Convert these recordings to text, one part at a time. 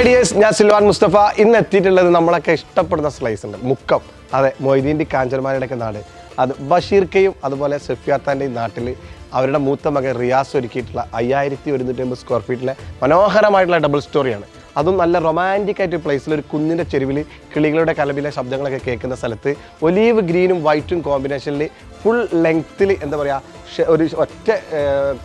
Hi dears ഞാൻ സിൽവാൻ മുസ്തഫ. ഇന്ന് എത്തിയിട്ടുള്ളത് നമ്മളൊക്കെ ഇഷ്ടപ്പെടുന്ന സ്ലൈസ് ഉണ്ട്. മുക്കം. അതെ മൊയ്തീന്റെ കാഞ്ചർമാരുടെയൊക്കെ നാട്. അത് ബഷീർക്കയും അതുപോലെ സഫിയാത്താന്റെയും നാട്ടിൽ അവരുടെ മൂത്ത മകൻ റിയാസ് ഒരുക്കിയിട്ടുള്ള അയ്യായിരത്തി ഒരുന്നൂറ്റി അമ്പത് സ്ക്വയർ ഫീറ്റിലെ മനോഹരമായിട്ടുള്ള ഡബിൾ സ്റ്റോറിയാണ് അതും നല്ല റൊമാന്റിക് ആയിട്ട് പ്ലേസിൽ ഒരു കുന്നിന്റെ ചെരുവിൽ കിളികളുടെ കലവിലെ ശബ്ദങ്ങളൊക്കെ കേൾക്കുന്ന സ്ഥലത്ത് ഒലീവ് ഗ്രീനും വൈറ്റും കോമ്പിനേഷനിൽ ഫുൾ ലെങ്ത്തിൽ എന്താ പറയുക ഒരു ഒറ്റ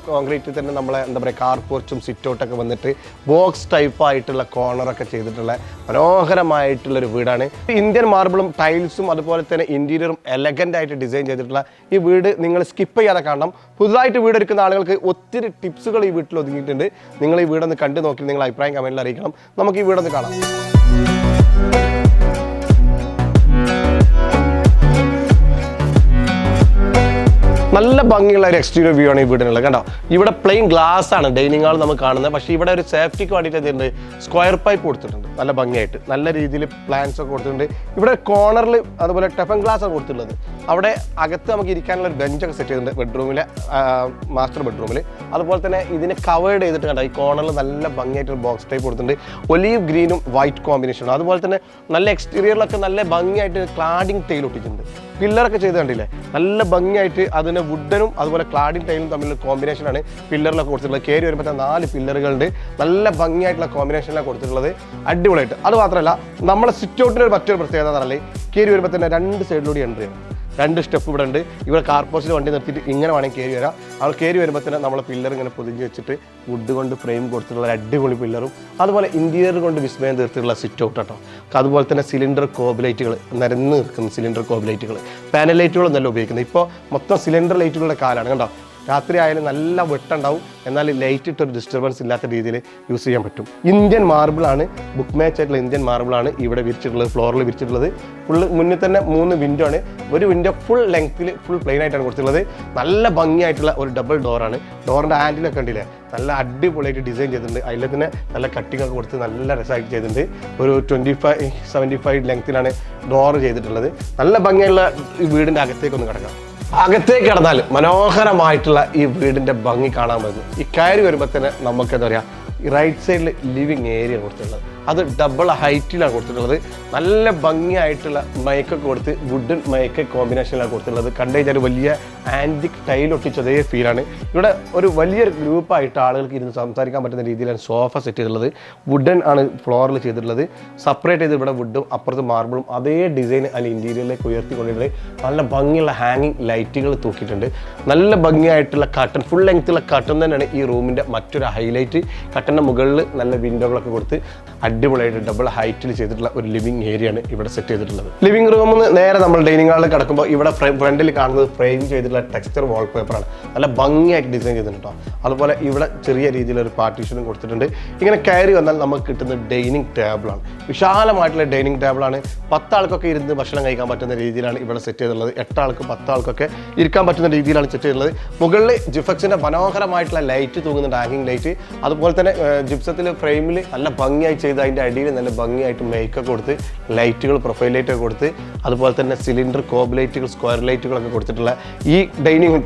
കോൺക്രീറ്റിൽ തന്നെ നമ്മളെ എന്താ പറയുക കാർ പോർച്ചും സിറ്റൗട്ടൊക്കെ വന്നിട്ട് ബോക്സ് ടൈപ്പ് ആയിട്ടുള്ള കോർണറൊക്കെ ചെയ്തിട്ടുള്ള മനോഹരമായിട്ടുള്ളൊരു വീടാണ്. ഇന്ത്യൻ മാർബിളും ടൈൽസും അതുപോലെ തന്നെ ഇന്റീരിയറും എലഗന്റ് ആയിട്ട് ഡിസൈൻ ചെയ്തിട്ടുള്ള ഈ വീട് നിങ്ങൾ സ്കിപ്പ് ചെയ്യാതെ കാണണം. പുതുതായിട്ട് വീട് എടുക്കുന്ന ആളുകൾക്ക് ഒത്തിരി ടിപ്സുകൾ ഈ വീട്ടിൽ ഒതുങ്ങിയിട്ടുണ്ട്. നിങ്ങൾ ഈ വീടൊന്ന് കണ്ടു നോക്കി നിങ്ങൾ അഭിപ്രായം കമന്റിൽ അറിയിക്കണം. നമുക്ക് ഈ വീടൊന്ന് കാണാം. നല്ല ഭംഗിയുള്ള ഒരു എക്സ്റ്റീരിയർ വ്യൂ ആണ് ഈ വീടിനുള്ളത്. കണ്ടോ? ഇവിടെ പ്ലെയിൻ ഗ്ലാസ് ആണ് ഡൈനിങ് ഹാൾ നമുക്ക് കാണുന്നത്. പക്ഷേ ഇവിടെ ഒരു സേഫ്റ്റിക്ക് വേണ്ടിയിട്ട് എന്തുണ്ട് സ്ക്വയർ പൈപ്പ് കൊടുത്തിട്ടുണ്ട്. നല്ല ഭംഗിയായിട്ട്. നല്ല രീതിയിൽ പ്ലാൻസ് ഒക്കെ കൊടുത്തിട്ടുണ്ട്. ഇവിടെ കോർണറിൽ അതുപോലെ ടെഫൻ ഗ്ലാസ് ആണ് കൊടുത്തിട്ടുള്ളത്. അവിടെ അകത്ത് നമുക്ക് ഇരിക്കാനുള്ള ഒരു ബെഞ്ചൊക്കെ സെറ്റ് ചെയ്തിട്ടുണ്ട് ബെഡ്റൂമിലെ മാസ്റ്റർ ബെഡ്റൂമിൽ അതുപോലെ തന്നെ ഇതിനെ കവേർഡ് ചെയ്തിട്ട് കണ്ടോ ഈ കോർണറിൽ നല്ല ഭംഗിയായിട്ട് ഒരു ബോക്സ് ടൈപ്പ് കൊടുത്തിട്ടുണ്ട് ഒലീവ് ഗ്രീനും വൈറ്റ് കോമ്പിനേഷനും അതുപോലെ തന്നെ നല്ല എക്സ്റ്റീരിയറിലൊക്കെ നല്ല ഭംഗിയായിട്ട് ക്ലാഡിങ് ടൈൽ ഒട്ടിച്ചിട്ടുണ്ട്. പില്ലറൊക്കെ ചെയ്ത് കണ്ടില്ലേ? നല്ല ഭംഗിയായിട്ട് അതിന് വുഡനും അതുപോലെ ക്ലാഡിങ് ടൈലും തമ്മിലുള്ള കോമ്പിനേഷനാണ് പില്ലറിലൊക്കെ കൊടുത്തിട്ടുള്ളത്. കയറി വരുമ്പോൾ നാല് പില്ലറുകളുണ്ട് നല്ല ഭംഗിയായിട്ടുള്ള കോമ്പിനേഷനിലാണ് കൊടുത്തിട്ടുള്ളത്. അടിപൊളിയായിട്ട്. അത് മാത്രമല്ല നമ്മുടെ സിറ്റ് ഔട്ടിന്റെ മറ്റൊരു പ്രത്യേകത എന്ന് പറഞ്ഞാൽ കയറി വരുമ്പോൾ തന്നെ രണ്ട് സൈഡിലൂടെ എൻട്രി ആണ്. രണ്ട് സ്റ്റെപ്പ് ഇവിടെ ഉണ്ട്. ഇവിടെ കാർ പോസ്റ്റിൽ വണ്ടി നിർത്തിയിട്ട് ഇങ്ങനെ വേണമെങ്കിൽ കയറി വരാം. അവൾ കയറി വരുമ്പോൾ തന്നെ നമ്മളെ പില്ലർ ഇങ്ങനെ പൊതിഞ്ഞ് വെച്ചിട്ട് വുഡ് കൊണ്ട് ഫ്രെയിം കൊടുത്തിട്ടുള്ള അടിപൊളി പില്ലറും അതുപോലെ ഇന്റീരിയർ കൊണ്ട് വിസ്മയം തീർത്തിട്ടുള്ള സിറ്റ് ഔട്ട് കേട്ടോ അതുപോലെ തന്നെ സിലിണ്ടർ കോബിലൈറ്റുകൾ നിരന്ന് നിൽക്കുന്ന സിലിണ്ടർ കോബിലൈറ്റുകൾ പാനൽ ലൈറ്റുകളൊന്നല്ല ഉപയോഗിക്കുന്നത്. ഇപ്പോൾ മൊത്തം സിലിണ്ടർ ലൈറ്റുകളുടെ കാലമാണ് കണ്ടോ? രാത്രി ആയാലും നല്ല വെട്ടുണ്ടാവും. എന്നാൽ ലൈറ്റ് ഇട്ടൊരു ഡിസ്റ്റർബൻസ് ഇല്ലാത്ത രീതിയിൽ യൂസ് ചെയ്യാൻ പറ്റും. ഇന്ത്യൻ മാർബിളാണ് ബുക്ക് മാച്ച് ആയിട്ടുള്ള ഇന്ത്യൻ മാർബിളാണ് ഇവിടെ വിരിച്ചിട്ടുള്ളത് ഫ്ലോറിൽ വിരിച്ചിട്ടുള്ളത്. ഫുള്ള് മുന്നിൽ തന്നെ മൂന്ന് വിൻഡോ ആണ്. ഒരു വിൻഡോ ഫുൾ ലെങ്ത്തിൽ ഫുൾ പ്ലെയിൻ ആയിട്ടാണ് കൊടുത്തിട്ടുള്ളത്. നല്ല ഭംഗിയായിട്ടുള്ള ഒരു ഡബിൾ ഡോറാണ് ഡോറിന്റെ ഹാൻഡിലൊക്കെ ഉണ്ടല്ലേ നല്ല അടിപൊളിയായിട്ട് ഡിസൈൻ ചെയ്തിട്ടുണ്ട്. അതിൽ തന്നെ നല്ല കട്ടിംഗ് ഒക്കെ കൊടുത്ത് നല്ല രസമായിട്ട് ചെയ്തിട്ടുണ്ട്. ഒരു ട്വന്റി ഫൈവ് സെവന്റി ഫൈവ് ലെങ്ത്തിലാണ് ഡോർ ചെയ്തിട്ടുള്ളത്. നല്ല ഭംഗിയുള്ള വീടിന്റെ അകത്തേക്കൊന്ന് കിടക്കാം. അകത്തേക്ക് കടന്നാൽ മനോഹരമായിട്ടുള്ള ഈ വീടിന്റെ ഭംഗി കാണാൻ പറ്റുന്നു ഈ കയറി വരുമ്പോൾ തന്നെ നമുക്ക് എന്താ പറയുക റൈറ്റ് സൈഡിൽ ലിവിങ് ഏരിയ കൊടുത്തിട്ടുള്ളത് അത് ഡബിൾ ഹൈറ്റിലാണ് കൊടുത്തിട്ടുള്ളത്. നല്ല ഭംഗിയായിട്ടുള്ള മയക്കൊക്കെ കൊടുത്ത് വുഡൻ മയക്ക കോമ്പിനേഷനിലാണ് കൊടുത്തിട്ടുള്ളത്. കണ്ടു കഴിഞ്ഞാൽ വലിയ ആന്റിക് ടൈൽ ഒട്ടിച്ച അതേ ഫീലാണ് ഇവിടെ ഒരു വലിയൊരു ഗ്രൂപ്പായിട്ട് ആളുകൾക്ക് ഇരുന്ന് സംസാരിക്കാൻ പറ്റുന്ന രീതിയിലാണ് സോഫ സെറ്റ് ചെയ്തിട്ടുള്ളത്. വുഡൻ ആണ് ഫ്ലോറിൽ ചെയ്തിട്ടുള്ളത്. സെപ്പറേറ്റ് ചെയ്ത് ഇവിടെ വുഡും അപ്പുറത്ത് മാർബിളും അതേ ഡിസൈൻ അതിൽ ഇന്റീരിയറിലേക്ക് ഉയർത്തിക്കൊണ്ടിട്ട് നല്ല ഭംഗിയുള്ള ഹാങ്ങിങ് ലൈറ്റുകൾ തൂക്കിയിട്ടുണ്ട്. നല്ല ഭംഗിയായിട്ടുള്ള കട്ടൺ ഫുൾ ലെങ്ത്തുള്ള കട്ടൺ തന്നെയാണ് ഈ റൂമിന്റെ മറ്റൊരു ഹൈലൈറ്റ് കട്ടന്റെ മുകളിൽ നല്ല വിൻഡോകളൊക്കെ കൊടുത്ത് അടിപൊളിയായിട്ട് ഡബിൾ ഹൈറ്റിൽ ചെയ്തിട്ടുള്ള ഒരു ലിവിംഗ് ഏരിയ ആണ് ഇവിടെ സെറ്റ് ചെയ്തിട്ടുള്ളത്. ലിവിംഗ് റൂമിൽ നിന്ന് നേരെ നമ്മൾ ഡൈനിങ് ഹാളിൽ കിടക്കുമ്പോൾ ഇവിടെ ഫ്രണ്ടിൽ കാണുന്നത് ഫ്രെയിം ചെയ്തിട്ടുള്ള ടെക്സ്ചർ വാൾപേപ്പറാണ് നല്ല ഭംഗിയായിട്ട് ഡിസൈൻ ചെയ്തിട്ടുണ്ട് അതുപോലെ ഇവിടെ ചെറിയ രീതിയിൽ ഒരു പാർട്ടീഷനും കൊടുത്തിട്ടുണ്ട്. ഇങ്ങനെ കയറി വന്നാൽ നമുക്ക് കിട്ടുന്ന ഡൈനിങ് ടേബിളാണ് വിശാലമായിട്ടുള്ള ഡൈനിങ് ടേബിളാണ് പത്താൾക്കൊക്കെ ഇരുന്ന് ഭക്ഷണം കഴിക്കാൻ പറ്റുന്ന രീതിയിലാണ് ഇവിടെ സെറ്റ് ചെയ്തിട്ടുള്ളത്. എട്ടാൾക്ക് പത്താൾക്കൊക്കെ ഇരിക്കാൻ പറ്റുന്ന രീതിയിലാണ് സെറ്റ് ചെയ്തിട്ടുള്ളത്. മുകളിൽ ജിഫക്സിന്റെ മനോഹരമായിട്ടുള്ള ലൈറ്റ് തൂങ്ങുന്നുണ്ട് ഹാങ്ങിങ് ലൈറ്റ് അതുപോലെ തന്നെ ജിപ്സത്തിൽ ഫ്രെയിമിൽ നല്ല ഭംഗിയായി ചെയ്ത് അതിന്റെ അടിയിൽ നല്ല ഭംഗിയായിട്ട് മേക്കൊക്കെ കൊടുത്ത് ലൈറ്റുകൾ പ്രൊഫൈൽ ലൈറ്റൊക്കെ കൊടുത്ത് അതുപോലെ തന്നെ സിലിണ്ടർ കോബ് ലൈറ്റുകൾ സ്ക്വയർ ലൈറ്റുകളൊക്കെ കൊടുത്തിട്ടുള്ള ഈ ഡൈനിങ്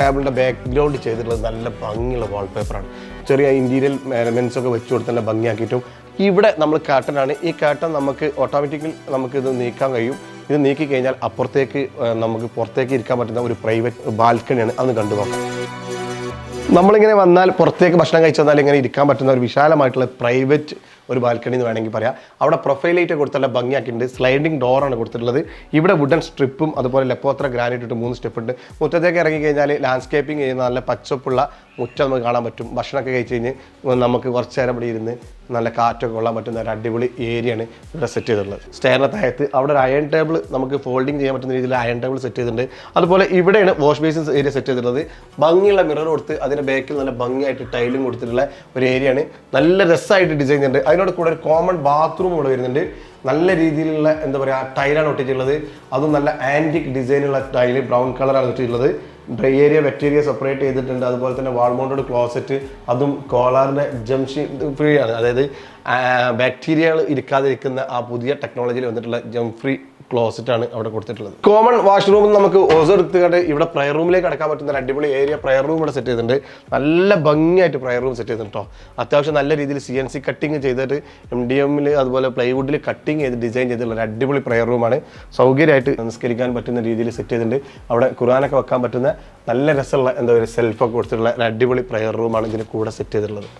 ടേബിളിന്റെ ബാക്ക്ഗ്രൗണ്ട് ചെയ്തിട്ടുള്ളത് നല്ല ഭംഗിയുള്ള വാൾപേപ്പറാണ് ചെറിയ ഇന്റീരിയൽ എലമെൻസ് ഒക്കെ വെച്ച് കൊടുത്ത് നല്ല ഭംഗിയാക്കിയിട്ടും ഇവിടെ നമ്മൾ കാട്ടനാണ് ഈ കാട്ടൻ നമുക്ക് ഓട്ടോമാറ്റിക്കലി നമുക്ക് ഇത് നീക്കാൻ കഴിയും. ഇത് നീക്കി കഴിഞ്ഞാൽ അപ്പുറത്തേക്ക് നമുക്ക് പുറത്തേക്ക് ഇരിക്കാൻ പറ്റുന്ന ഒരു പ്രൈവറ്റ് ബാൽക്കണിയാണ് അന്ന് കണ്ടു നോക്കാം. നമ്മളിങ്ങനെ വന്നാൽ പുറത്തേക്ക് ഭക്ഷണം കഴിച്ചു വന്നാൽ ഇങ്ങനെ ഇരിക്കാൻ പറ്റുന്ന ഒരു വിശാലമായിട്ടുള്ള പ്രൈവറ്റ് ഒരു ബാൽക്കണി എന്ന് വേണമെങ്കിൽ പറയാം. അവിടെ പ്രൊഫൈൽ ലൈറ്റ് കൊടുത്തുള്ള ഭംഗിയാക്കിയിട്ടുണ്ട്. സ്ലൈഡിംഗ് ഡോറാണ് കൊടുത്തിട്ടുള്ളത്. ഇവിടെ വുഡൻ സ്ട്രിപ്പും അതുപോലെ ലെപ്പോത്ര ഗ്രാനൈറ്റ് ഇട്ട് മൂന്ന് സ്റ്റെപ്പ് ഉണ്ട്. മുറ്റത്തേക്ക് ഇറങ്ങി കഴിഞ്ഞാൽ ലാൻഡ്സ്കേപ്പിംഗ് ചെയ്യുന്ന നല്ല പച്ചപ്പുള്ള മുറ്റം നമുക്ക് കാണാൻ പറ്റും. ഭക്ഷണമൊക്കെ കഴിച്ച് കഴിഞ്ഞ് നമുക്ക് കുറച്ച് നേരം ഇവിടെ ഇരുന്ന് നല്ല കാറ്റൊക്കെ കൊള്ളാൻ പറ്റുന്ന ഒരു അടിപൊളി ഏരിയയാണ് ഇവിടെ സെറ്റ് ചെയ്തിട്ടുള്ളത്. സ്റ്റെയറിന് താഴത്ത് അവിടെ ഒരു അയൺ ടേബിൾ നമുക്ക് ഫോൾഡിങ് ചെയ്യാൻ പറ്റുന്ന രീതിയിൽ അയൺ ടേബിൾ സെറ്റ് ചെയ്തിട്ടുണ്ട്. അതുപോലെ ഇവിടെയാണ് വാഷ് ബേസിൻ ഏരിയ സെറ്റ് ചെയ്തിട്ടുള്ളത്. ഭംഗിയുള്ള മിറർ കൊടുത്ത് അതിന്റെ ബാക്കിൽ നല്ല ഭംഗിയായിട്ട് ടൈലും കൊടുത്തിട്ടുള്ള ഒരു ഏരിയയാണ്. നല്ല രസമായിട്ട് ഡിസൈൻ ചെയ്യുന്നുണ്ട് അതിനോട് കൂടെ ഒരു കോമൺ ബാത്റൂം ഇവിടെ വരുന്നുണ്ട്. നല്ല രീതിയിലുള്ള എന്താ പറയുക ടൈലാണ് ഒട്ടിച്ചിട്ടുള്ളത്. അതും നല്ല ആന്റിക് ഡിസൈനുള്ള ടൈൽ ബ്രൗൺ കളറാണ് ഒട്ടിച്ചിട്ടുള്ളത്. ഡ്രൈ ഏരിയ ബാക്ടീരിയ സെപ്പറേറ്റ് ചെയ്തിട്ടുണ്ട്. അതുപോലെ തന്നെ വാൾ മൗണ്ടഡ് ക്ലോസറ്റ് അതും കോളാറിന്റെ ജംഷി ഫ്രീ ആണ്. അതായത് ബാക്ടീരിയകൾ ഇരിക്കാതിരിക്കുന്ന ആ പുതിയ ടെക്നോളജിയിൽ വന്നിട്ടുള്ള ജം ഫ്രീ ക്ലോസറ്റ് ആണ് അവിടെ കൊടുത്തിട്ടുള്ളത്. കോമൺ വാഷ്റൂമിൽ നമുക്ക് ഓസോ എടുത്തുകൊണ്ട് ഇവിടെ പ്രയർ റൂമിലേക്ക് അടക്കാൻ പറ്റുന്ന ഒരു അടിപൊളി ഏരിയ പ്രയർ റൂം ഇവിടെ സെറ്റ് ചെയ്തിട്ടുണ്ട്. നല്ല ഭംഗിയായിട്ട് പ്രയർ റൂം സെറ്റ് ചെയ്തിട്ടുണ്ട് അത്യാവശ്യം നല്ല രീതിയിൽ സി എൻ സി കട്ടിങ് ചെയ്തിട്ട് എം ഡി എമ്മിൽ അതുപോലെ പ്ലൈവുഡിൽ കട്ടിങ് ചെയ്ത് ഡിസൈൻ ചെയ്തിട്ടുള്ള ഒരു അടിപൊളി പ്രയർ റൂമാണ് സൗകര്യമായിട്ട് സംസ്കരിക്കാൻ പറ്റുന്ന രീതിയിൽ സെറ്റ് ചെയ്തിട്ടുണ്ട്. അവിടെ ഖുറാനൊക്കെ വെക്കാൻ പറ്റുന്ന നല്ല രസമുള്ള എന്താ പറയുക സെൽഫൊക്കെ കൊടുത്തിട്ടുള്ള ഒരു അടിപൊളി പ്രയർ റൂമാണ് ഇതിന് കൂടെ സെറ്റ് ചെയ്തിട്ടുള്ളത്.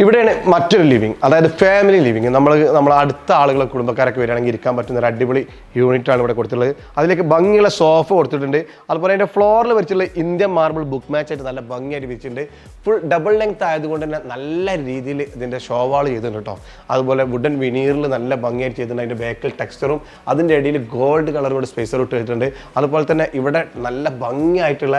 ഇവിടെയാണ് മറ്റൊരു ലിവിങ് അതായത് ഫാമിലി ലിവിങ് നമ്മൾ നമ്മൾ അടുത്ത ആളുകളെ കുടുംബക്കാരൊക്കെ വരികയാണെങ്കിൽ ഇരിക്കാൻ പറ്റുന്ന ഒരു അടിപൊളി യൂണിറ്റാണ് ഇവിടെ കൊടുത്തിട്ടുള്ളത്. അതിലേക്ക് ഭംഗിയുള്ള സോഫ കൊടുത്തിട്ടുണ്ട്. അതുപോലെ അതിന്റെ ഫ്ലോറിൽ വെച്ചിട്ടുള്ള ഇന്ത്യൻ മാർബിൾ ബുക്ക് മാച്ച് ആയിട്ട് നല്ല ഭംഗിയായിട്ട് വെച്ചിട്ടുണ്ട് ഫുൾ ഡബിൾ ലെങ്ത് ആയതുകൊണ്ട് തന്നെ നല്ല രീതിയിൽ ഇതിന്റെ ഷോവാൾ ചെയ്തിട്ടുണ്ട് കേട്ടോ അതുപോലെ വുഡൻ വിനീറിൽ നല്ല ഭംഗിയായിട്ട് ചെയ്തിട്ടുണ്ട്. അതിന്റെ ബാക്കിൽ ടെക്സ്ചറും അതിന്റെ ഇടയിൽ ഗോൾഡ് കളറോട് സ്പേസർ ഇട്ട് വെച്ചിട്ടുണ്ട്. അതുപോലെ തന്നെ ഇവിടെ നല്ല ഭംഗിയായിട്ടുള്ള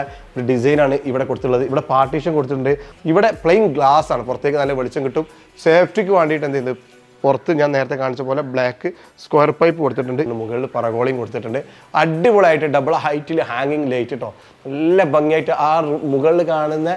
ഡിസൈനാണ് ഇവിടെ കൊടുത്തിട്ടുള്ളത്. ഇവിടെ പാർട്ടീഷൻ കൊടുത്തിട്ടുണ്ട്. ഇവിടെ പ്ലെയിൻ ഗ്ലാസ് ആണ്. പുറത്തേക്ക് നല്ല വെളിച്ചം കിട്ടും. സേഫ്റ്റിക്ക് വേണ്ടിയിട്ട് എന്ത് ചെയ്യുന്നത്? പുറത്ത് ഞാൻ നേരത്തെ കാണിച്ച പോലെ ബ്ലാക്ക് സ്ക്വയർ പൈപ്പ് കൊടുത്തിട്ടുണ്ട്. മുകളിൽ പറകോളിയും കൊടുത്തിട്ടുണ്ട്. അടിപൊളിയായിട്ട് ഡബിൾ ഹൈറ്റിൽ ഹാങ്ങിങ് ലൈറ്റ് കേട്ടോ നല്ല ഭംഗിയായിട്ട് ആ മുകളിൽ കാണുന്ന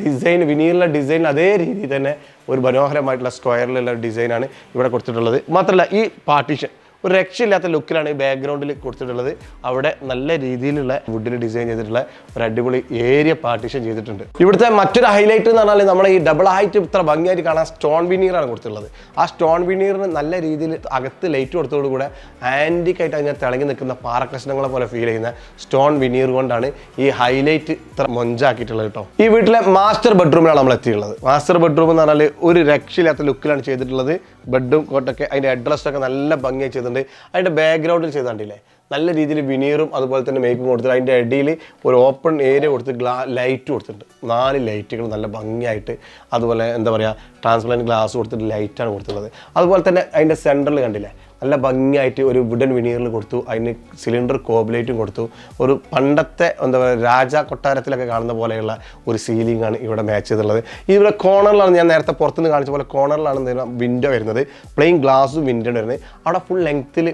ഡിസൈൻ വിനീറിലെ ഡിസൈൻ അതേ രീതിയിൽ തന്നെ ഒരു മനോഹരമായിട്ടുള്ള സ്ക്വയറിലുള്ള ഡിസൈനാണ് ഇവിടെ കൊടുത്തിട്ടുള്ളത്. മാത്രമല്ല ഈ പാർട്ടീഷൻ ഒരു രക്ഷയില്ലാത്ത ലുക്കിലാണ് ഈ ബാക്ക്ഗ്രൗണ്ടിൽ കൊടുത്തിട്ടുള്ളത്. അവിടെ നല്ല രീതിയിലുള്ള വുഡിൽ ഡിസൈൻ ചെയ്തിട്ടുള്ള ഒരു അടിപൊളി ഏരിയ പാർട്ടീഷൻ ചെയ്തിട്ടുണ്ട്. ഇവിടുത്തെ മറ്റൊരു ഹൈലൈറ്റ് എന്ന് പറഞ്ഞാൽ നമ്മൾ ഈ ഡബിൾ ഹൈറ്റ് ഇത്ര ഭംഗിയായിട്ട് കാണാൻ സ്റ്റോൺ വിനീറാണ് കൊടുത്തിട്ടുള്ളത്. ആ സ്റ്റോൺ വിനീറിന് നല്ല രീതിയിൽ അകത്ത് ലൈറ്റ് കൊടുത്തതോടുകൂടെ ആന്റിക് ആയിട്ട് അതിനെ തിളങ്ങി നിൽക്കുന്ന പാറക്കഷ്ണങ്ങളെ പോലെ ഫീൽ ചെയ്യുന്ന സ്റ്റോൺ വിനീർ കൊണ്ടാണ് ഈ ഹൈലൈറ്റ് ഇത്ര മൊഞ്ചാക്കിയിട്ടുള്ളത് കേട്ടോ. ഈ വീട്ടിലെ മാസ്റ്റർ ബെഡ്റൂമിലാണ് നമ്മൾ എത്തിയിട്ടുള്ളത് മാസ്റ്റർ ബെഡ്റൂം എന്ന് പറഞ്ഞാൽ ഒരു രക്ഷയില്ലാത്ത ലുക്കിലാണ് ചെയ്തിട്ടുള്ളത്. ബെഡും കോട്ടൊക്കെ അതിന്റെ അഡ്രസ്സൊക്കെ നല്ല ഭംഗിയായി ചെയ്തിട്ടുണ്ട്. അതിന്റെ ബാക്ക്ഗ്രൗണ്ടിൽ ചെയ്താണ്ടില്ലേ നല്ല രീതിയിൽ വിനീറും അതുപോലെ തന്നെ മേക്കും കൊടുത്തിട്ട് അതിന്റെ അടിയിൽ ഒരു ഓപ്പൺ ഏരിയ കൊടുത്ത് ഗ്ലാ ലൈറ്റ് കൊടുത്തിട്ടുണ്ട്. നാല് ലൈറ്റുകൾ നല്ല ഭംഗിയായിട്ട് അതുപോലെ എന്താ പറയുക ട്രാൻസ്പെറന്റ് ഗ്ലാസ് കൊടുത്തിട്ട് ലൈറ്റാണ് കൊടുത്തിട്ടുള്ളത്. അതുപോലെ തന്നെ അതിന്റെ സെന്ററിൽ കണ്ടില്ലേ? നല്ല ഭംഗിയായിട്ട് ഒരു വുഡൻ വിനീറിൽ കൊടുത്തു. അതിന് സിലിണ്ടർ കോബിലേറ്റും കൊടുത്തു. ഒരു പണ്ടത്തെ എന്താ പറയുക രാജ കൊട്ടാരത്തിലൊക്കെ കാണുന്ന പോലെയുള്ള ഒരു സീലിംഗ് ആണ് ഇവിടെ മാച്ച് ചെയ്തിട്ടുള്ളത്. ഇവിടെ കോർണറിലാണ് ഞാൻ നേരത്തെ പുറത്തുനിന്ന് കാണിച്ച പോലെ കോർണറിലാണ് വിൻഡോ വരുന്നത്. പ്ലെയിൻ ഗ്ലാസും വിൻഡോ വരുന്നത്. അവിടെ ഫുൾ ലെങ്ത്തിൽ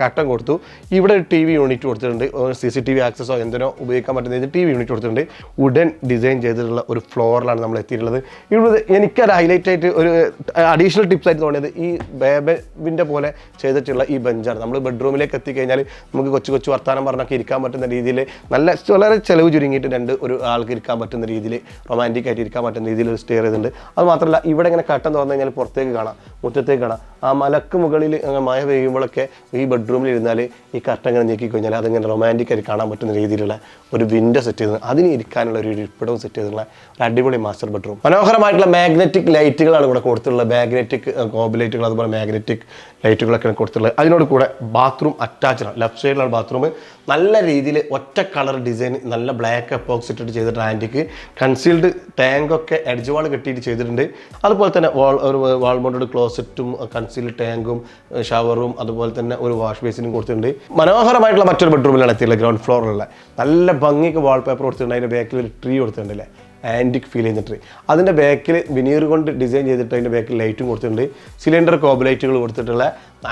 കട്ടൻ കൊടുത്തു. ഇവിടെ ഒരു ടി വി യൂണിറ്റ് കൊടുത്തിട്ടുണ്ട്. സി സി ടി വി ആക്സസോ എന്തിനോ ഉപയോഗിക്കാൻ പറ്റുന്ന ടി വി യൂണിറ്റ് കൊടുത്തിട്ടുണ്ട്. വുഡൻ ഡിസൈൻ ചെയ്തിട്ടുള്ള ഒരു ഫ്ലോറിലാണ് നമ്മൾ എത്തിയിട്ടുള്ളത്. ഇവിടെ എനിക്കൊരു ഹൈലൈറ്റ് ആയിട്ട് ഒരു അഡീഷണൽ ടിപ്സ് ആയിട്ട് തോന്നിയത് ഈ ബേബിന്റെ പോലെ ചെയ്തിട്ടുള്ള ഈ ബെഞ്ചാണ്. നമ്മൾ ബെഡ്റൂമിലേക്ക് എത്തിക്കഴിഞ്ഞാൽ നമുക്ക് കൊച്ചു കൊച്ചു വർത്താനം പറഞ്ഞൊക്കെ ഇരിക്കാൻ പറ്റുന്ന രീതിയിൽ നല്ല വളരെ ചിലവ് ചുരുങ്ങിയിട്ട് രണ്ട് ഒരു ആൾക്ക് ഇരിക്കാൻ പറ്റുന്ന രീതിയിൽ റൊമാന്റിക് ആയിട്ട് ഇരിക്കാൻ പറ്റുന്ന രീതിയിൽ ഒരു സ്റ്റെയർ ചെയ്തിട്ടുണ്ട്. അത് മാത്രമല്ല ഇവിടെ ഇങ്ങനെ കട്ടൻ തുറന്നു കഴിഞ്ഞാൽ പുറത്തേക്ക് കാണാം മുറ്റത്തേക്ക് കാണാം. ആ മലക്ക് മുകളിൽ മഴ പെയ്യുമ്പോഴൊക്കെ ഈ ബെഡ്റൂമിൽ ഇരുന്നാൽ ഈ കട്ടൻ ഇങ്ങനെ നീക്കിക്കഴിഞ്ഞാൽ കഴിഞ്ഞാൽ അതിങ്ങനെ റൊമാന്റിക് ആയിട്ട് കാണാൻ പറ്റുന്ന രീതിയിലുള്ള ഒരു വിൻഡോ സെറ്റ് ചെയ്ത് അതിന് ഇരിക്കാനുള്ള ഒരു ഇരിപ്പിടവും സെറ്റ് ചെയ്തിട്ടുള്ള ഒരു അടിപൊളി മാസ്റ്റർ ബെഡ്റൂം മനോഹരമായിട്ടുള്ള മാഗ്നറ്റിക് ലൈറ്റുകളാണ് ഇവിടെ കൊടുത്തിട്ടുള്ളത്. മാഗ്നറ്റിക് കോബ് ലൈറ്റുകൾ അതുപോലെ മാഗ്നറ്റിക് ലൈറ്റുകളൊക്കെ കൊടുത്തിട്ടുള്ളത്. അതിനോട് കൂടെ ബാത്റൂം അറ്റാച്ച്ഡ് ആണ്. ലെഫ്റ്റ് സൈഡിലാണ് ബാത്റൂം നല്ല രീതിയിൽ ഒറ്റ കളർ ഡിസൈൻ നല്ല ബ്ലാക്ക് എപ്പോക്സ് ഇട്ടിട്ട് ചെയ്തിട്ട് ആന്റിക്ക് കൺസീൽഡ് ടാങ്കൊക്കെ എഡ്ജ് വാൾ കെട്ടിയിട്ട് ചെയ്തിട്ടുണ്ട്. അതുപോലെ തന്നെ വാൾ ഒരു വാൾ മൗണ്ടഡ് ക്ലോസറ്റും കൺസീൽഡ് ടാങ്കും ഷവറും അതുപോലെ തന്നെ ഒരു വാഷ് ബേസിനും കൊടുത്തിട്ടുണ്ട്. മനോഹരമായിട്ടുള്ള മറ്റൊരു ബെഡ്റൂമിലാണ് എത്തിയിട്ടുള്ളത് ഗ്രൗണ്ട് ഫ്ലോറിലുള്ള നല്ല ഭംഗിക്ക് വാൾപേപ്പർ കൊടുത്തിട്ടുണ്ട്. അതിന്റെ ബാക്കിൽ ഒരു ട്രീ കൊടുത്തിട്ടുണ്ട് അല്ലേ? ആന്റിക് ഫീൽ ചെയ്യുന്ന ട്രീ അതിന്റെ ബാക്കിൽ വിനീർ കൊണ്ട് ഡിസൈൻ ചെയ്തിട്ട് അതിന്റെ ബാക്കിൽ ലൈറ്റും കൊടുത്തിട്ടുണ്ട്. സിലിണ്ടർ കോബ് ലൈറ്റുകൾ കൊടുത്തിട്ടുള്ള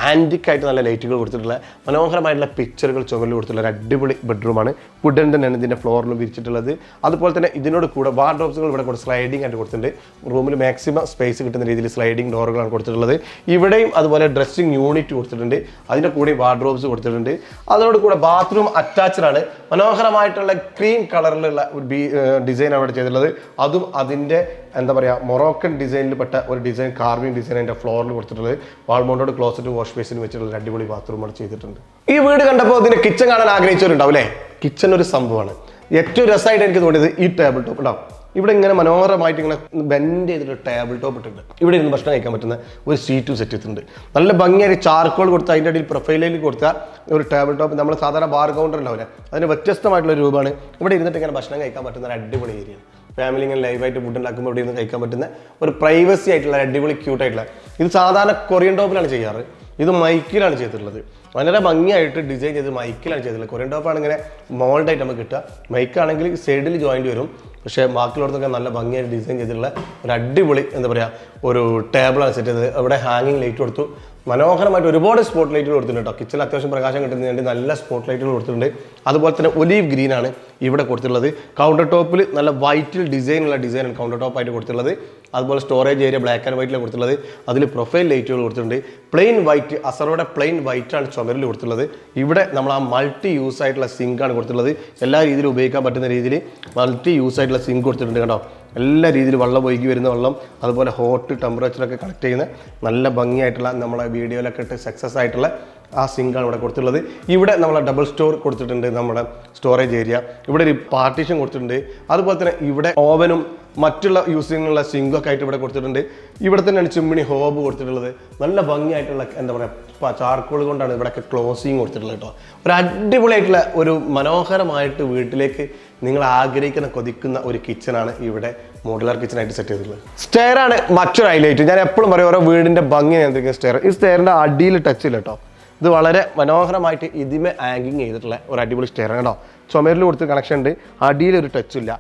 ആന്റിക് ആയിട്ട് നല്ല ലൈറ്റുകൾ കൊടുത്തിട്ടുള്ള മനോഹരമായിട്ടുള്ള പിക്ചറുകൾ ചുവരിൽ കൊടുത്തിട്ടുള്ള ഒരു അടിപൊളി ബെഡ്റൂമാണ് വുഡൻ തന്നെയാണ് ഇതിന്റെ ഫ്ലോറിൽ വിരിച്ചിട്ടുള്ളത്. അതുപോലെ തന്നെ ഇതിനോട് കൂടെ വാർഡ്രോബ്സുകൾ ഇവിടെ കൂടെ സ്ലൈഡിംഗ് ആയിട്ട് കൊടുത്തിട്ടുണ്ട്. റൂമിൽ മാക്സിമം സ്പേസ് കിട്ടുന്ന രീതിയിൽ സ്ലൈഡിംഗ് ഡോറുകളാണ് കൊടുത്തിട്ടുള്ളത്. ഇവിടെയും അതുപോലെ ഡ്രസ്സിംഗ് യൂണിറ്റ് കൊടുത്തിട്ടുണ്ട്. അതിന്റെ കൂടെ വാർഡ്രോബ്സ് കൊടുത്തിട്ടുണ്ട്. അതിനോട് കൂടെ ബാത്റൂം അറ്റാച്ച്ഡ് ആണ്. മനോഹരമായിട്ടുള്ള ക്രീം കളറിലുള്ള ഡിസൈൻ അവിടെ ചെയ്തിട്ടുള്ളത്. അതും അതിന്റെ എന്താ പറയുക മൊറോക്കൻ ഡിസൈനിൽ പെട്ട ഒരു ഡിസൈൻ കാർവിംഗ് ഡിസൈൻ അതിന്റെ ഫ്ലോറിൽ കൊടുത്തിട്ടുള്ളത് വാൾമോണ്ടോട് ക്ലോസറ്റ് വാഷ് ബേസിന് വെച്ചിട്ടുള്ള അടിപൊളി ബാത്റൂം അവിടെ ചെയ്തിട്ടുണ്ട്. ഈ വീട് കണ്ടപ്പോൾ ഇതിന്റെ കിച്ചൺ കാണാൻ ആഗ്രഹിച്ചവരുണ്ടാവും അല്ലേ? കിച്ചൺ ഒരു സംഭവമാണ്. ഏറ്റവും രസമായിട്ട് എനിക്ക് തോന്നിയത് ഈ ടേബിൾ ടോപ്പ് ഉണ്ടാവും ഇവിടെ ഇങ്ങനെ മനോഹരമായിട്ട് ഇങ്ങനെ ബെൻഡ് ചെയ്തിട്ട് ടേബിൾ ടോപ്പ് ഇട്ടിട്ടുണ്ട്. ഇവിടെ ഇരുന്ന് ഭക്ഷണം കഴിക്കാൻ പറ്റുന്ന ഒരു സീറ്റും സെറ്റ് ചെയ്തിട്ടുണ്ട് നല്ല ഭംഗിയായി ചാർക്കോൾ കൊടുത്ത് അതിന്റെ അടിയിൽ പ്രൊഫൈലിൽ കൊടുത്ത ഒരു ടേബിൾ ടോപ്പ് നമ്മൾ സാധാരണ ബാർ കൗണ്ടർ ഉണ്ടാവില്ല? അതിന് വ്യത്യസ്തമായിട്ടുള്ള രൂപമാണ്. ഇവിടെ ഇരുന്നിട്ട് ഇങ്ങനെ ഭക്ഷണം കഴിക്കാൻ പറ്റുന്ന ഒരു അടിപൊളി ഏരിയ ഫാമിലി ഇങ്ങനെ ലൈവായിട്ട് ഫുഡ് ഉണ്ടാക്കുമ്പോൾ ഇവിടെ നിന്ന് കഴിക്കാൻ പറ്റുന്ന ഒരു പ്രൈവസി ആയിട്ടുള്ള അടിപൊളി ക്യൂട്ട് ആയിട്ടുള്ള ഇത് സാധാരണ കൊറിയൻ ടോപ്പിലാണ് ചെയ്യാറ്. ഇത് മൈക്കിലാണ് ചെയ്തിട്ടുള്ളത്. വളരെ ഭംഗിയായിട്ട് ഡിസൈൻ ചെയ്ത് മൈക്കിലാണ് ചെയ്തിട്ടുള്ളത്. കൊറിയൻ ടോപ്പാണ് ഇങ്ങനെ മോൾഡായിട്ട് നമുക്ക് കിട്ടുക. മൈക്കാണെങ്കിൽ സൈഡിൽ ജോയിന്റ് വരും. പക്ഷേ ബാക്കിയുള്ളവർക്കൊക്കെ നല്ല ഭംഗിയായിട്ട് ഡിസൈൻ ചെയ്തിട്ടുള്ള ഒരു അടിപൊളി എന്താ പറയുക ഒരു ടേബിൾ സെറ്റ് അവിടെ ഹാങ്ങിങ് ലൈറ്റ് കൊടുത്തു. മനോഹരമായിട്ട് ഒരുപാട് സ്പോട്ട് ലൈറ്റുകൾ കൊടുത്തിട്ടുണ്ട് കേട്ടോ കിച്ചണിൽ അത്യാവശ്യം പ്രകാശം കിട്ടുന്നതിന് വേണ്ടി നല്ല സ്പോട്ട് ലൈറ്റുകൾ കൊടുത്തിട്ടുണ്ട്. അതുപോലെ തന്നെ ഒലീവ് ഗ്രീൻ ആണ് ഇവിടെ കൊടുത്തിട്ടുള്ളത്. കൗണ്ടർ ടോപ്പിൽ നല്ല വൈറ്റിൽ ഡിസൈനുള്ള ഡിസൈനാണ് കൗണ്ടർ ടോപ്പ് ആയിട്ട് കൊടുത്തിട്ടുള്ളത്. അതുപോലെ സ്റ്റോറേജ് ഏരിയ ബ്ലാക്ക് ആൻഡ് വൈറ്റിൽ കൊടുത്തിട്ടുള്ളത്. അതിൽ പ്രൊഫൈൽ ലൈറ്റുകൾ കൊടുത്തിട്ടുണ്ട്. പ്ലെയിൻ വൈറ്റ് അസറോടെ പ്ലെയിൻ വൈറ്റ് ആണ് ചുമരിൽ കൊടുത്തിട്ടുള്ളത്. ഇവിടെ നമ്മൾ ആ മൾട്ടി യൂസ് ആയിട്ടുള്ള സിങ്ക് ആണ് കൊടുത്തിട്ടുള്ളത്. എല്ലാ രീതിയിലും ഉപയോഗിക്കാൻ പറ്റുന്ന രീതിയിൽ മൾട്ടി യൂസ് ആയിട്ടുള്ള സിങ്ക് കൊടുത്തിട്ടുണ്ട് കേട്ടോ. എല്ലാ രീതിയിൽ വെള്ളം ഒഴുകി വരുന്ന വെള്ളം അതുപോലെ ഹോട്ട് ടെമ്പറേച്ചറൊക്കെ കളക്ട് ചെയ്യുന്ന നല്ല ഭംഗിയായിട്ടുള്ള നമ്മളെ വീഡിയോയിലൊക്കെ ഇട്ട് സക്സസ് ആയിട്ടുള്ള ആ സിങ്കാണ് ഇവിടെ കൊടുത്തിട്ടുള്ളത്. ഇവിടെ നമ്മൾ ഡബിൾ സ്റ്റോർ കൊടുത്തിട്ടുണ്ട് നമ്മുടെ സ്റ്റോറേജ് ഏരിയ ഇവിടെ ഒരു പാർട്ടീഷൻ കൊടുത്തിട്ടുണ്ട്. അതുപോലെ തന്നെ ഇവിടെ ഓവനും മറ്റുള്ള യൂസിങ്ങിനുള്ള സിങ്കൊക്കെ ആയിട്ട് ഇവിടെ കൊടുത്തിട്ടുണ്ട്. ഇവിടെ തന്നെയാണ് ചിമ്മിണി ഹോബ് കൊടുത്തിട്ടുള്ളത്. നല്ല ഭംഗിയായിട്ടുള്ള എന്താ പറയുക ചാർക്കോൾ കൊണ്ടാണ് ഇവിടെയൊക്കെ ക്ലോസിങ് കൊടുത്തിട്ടുള്ളത് കേട്ടോ. ഒരു അടിപൊളിയായിട്ടുള്ള ഒരു മനോഹരമായിട്ട് വീട്ടിലേക്ക് നിങ്ങൾ ആഗ്രഹിക്കുന്ന കൊതിക്കുന്ന ഒരു കിച്ചണാണ് ഇവിടെ മോഡുലാർ കിച്ചണായിട്ട് സെറ്റ് ചെയ്തിട്ടുള്ളത്. സ്റ്റെയറാണ് മറ്റൊരു ഹൈലൈറ്റ് ഞാൻ എപ്പോഴും പറയും ഓരോ വീടിന്റെ ഭംഗി നിയന്ത്രിക്കുന്ന സ്റ്റെയർ ഈ സ്റ്റെയറിന്റെ അടിയിൽ ടച്ചില്ല കേട്ടോ. ഇത് വളരെ മനോഹരമായിട്ട് ഇതിമേ ആങ്കിങ് ചെയ്തിട്ടുള്ള ഒരു അടിപൊളി സ്റ്റെയർ കേട്ടോ. ചുമരിൽ കൊടുത്ത് കണക്ഷൻ ഉണ്ട്. അടിയിൽ ഒരു ടച്ച് ഇല്ല.